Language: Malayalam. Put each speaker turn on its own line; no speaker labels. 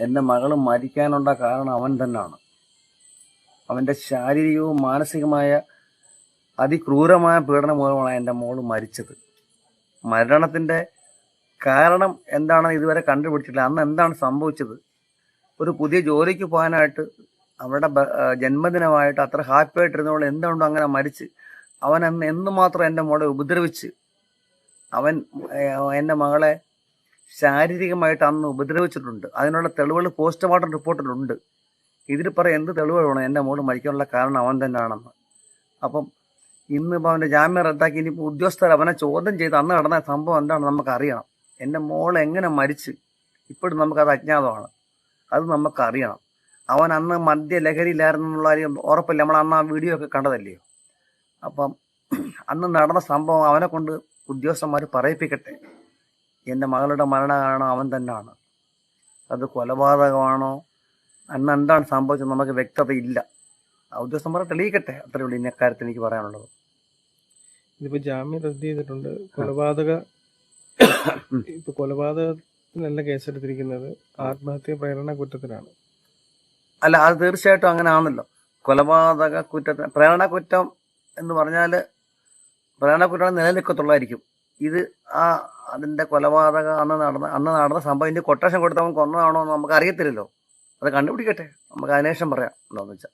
എന്റെ മകൾ മരിക്കാനുള്ള കാരണം അവൻ തന്നെയാണ്. അവന്റെ ശാരീരികവും മാനസികമായ അതിക്രൂരമായ പീഡനം മൂലമാണ് എന്റെ മോൾ മരിച്ചത്. മരണത്തിന്റെ കാരണം എന്താണെന്ന് ഇതുവരെ കണ്ടുപിടിച്ചിട്ടില്ല. അന്ന് എന്താണ് സംഭവിച്ചത്? ഒരു പുതിയ ജോലിക്ക് പോകാനായിട്ട് അവരുടെ ജന്മദിനമായിട്ട് അത്ര ഹാപ്പി ആയിട്ടിരുന്നവൾ എന്തുകൊണ്ടും അങ്ങനെ മരിച്ച്? അവൻ അന്ന് എന്തുമാത്രം എന്റെ മോളെ ഉപദ്രവിച്ച്? അവൻ എന്റെ മകളെ ശാരീരികമായിട്ട് അന്ന് ഉപദ്രവിച്ചിട്ടുണ്ട്. അതിനുള്ള തെളിവുകൾ പോസ്റ്റ്മോർട്ടം റിപ്പോർട്ടിലുണ്ട്. ഇതിൽ പറയാം എന്ത് തെളിവുകൾ വേണം? എന്റെ മോൾ മരിക്കാനുള്ള കാരണം അവൻ തന്നെയാണെന്ന്. അപ്പം ഇന്നിപ്പോൾ അവന്റെ ജാമ്യം റദ്ദാക്കി ഇനിയിപ്പോൾ ഉദ്യോഗസ്ഥർ അവനെ ചോദ്യം ചെയ്ത് അന്ന് നടന്ന സംഭവം എന്താണെന്ന് നമുക്കറിയണം. എന്റെ മോൾ എങ്ങനെ മരിച്ച്? ഇപ്പോഴും നമുക്കത് അജ്ഞാതമാണ്. അത് നമുക്കറിയണം. അവൻ അന്ന് മദ്യലഹരിയിലായിരുന്നു എന്നുള്ള കാര്യം ഉറപ്പില്ല. നമ്മൾ അന്ന് ആ വീഡിയോ ഒക്കെ കണ്ടതല്ലയോ അപ്പം അന്ന് നടന്ന സംഭവം അവനെ കൊണ്ട് ഉദ്യോഗസ്ഥന്മാർ പറയിപ്പിക്കട്ടെ. എന്റെ മകളുടെ മരണം കാരണം അവൻ തന്നെയാണ്. അത് കൊലപാതകമാണോ? അന്ന് എന്താണ് സംഭവിച്ചത്? നമുക്ക് വ്യക്തതയില്ല ഉദ്യോഗസ്ഥന്മാരെ തെളിയിക്കട്ടെ? അത്രയേ ഉള്ളൂ ഇന്ന കാര്യത്തിൽ എനിക്ക് പറയാനുള്ളത്.
ഇതിപ്പോ ജാമ്യം റദ്ദ് ചെയ്തിട്ടുണ്ട്. കൊലപാതക ഇപ്പൊ കൊലപാതകത്തിനല്ല കേസെടുത്തിരിക്കുന്നത്. ആത്മഹത്യ പ്രേരണ കുറ്റത്തിനാണ്.
അല്ല അത് തീർച്ചയായിട്ടും അങ്ങനെ ആണല്ലോ കൊലപാതക കുറ്റത്തിന് പ്രേരണ കുറ്റം എന്ന് പറഞ്ഞാൽ പ്രേരണ കുറ്റം നിലനിൽക്കത്തുള്ളായിരിക്കും. ഇത് ആ അതിന്റെ കൊലപാതക അന്ന് നടന്ന അന്ന് നടന്ന സംഭവം ഇതിന്റെ കൊട്ടേഷൻ കൊടുത്തവൻ കൊന്നതാണോ എന്ന് നമുക്ക് അറിയത്തില്ലല്ലോ അത് കണ്ടുപിടിക്കട്ടെ. നമുക്ക് അതിനുശേഷം പറയാം. എന്താണെന്ന് വെച്ചാൽ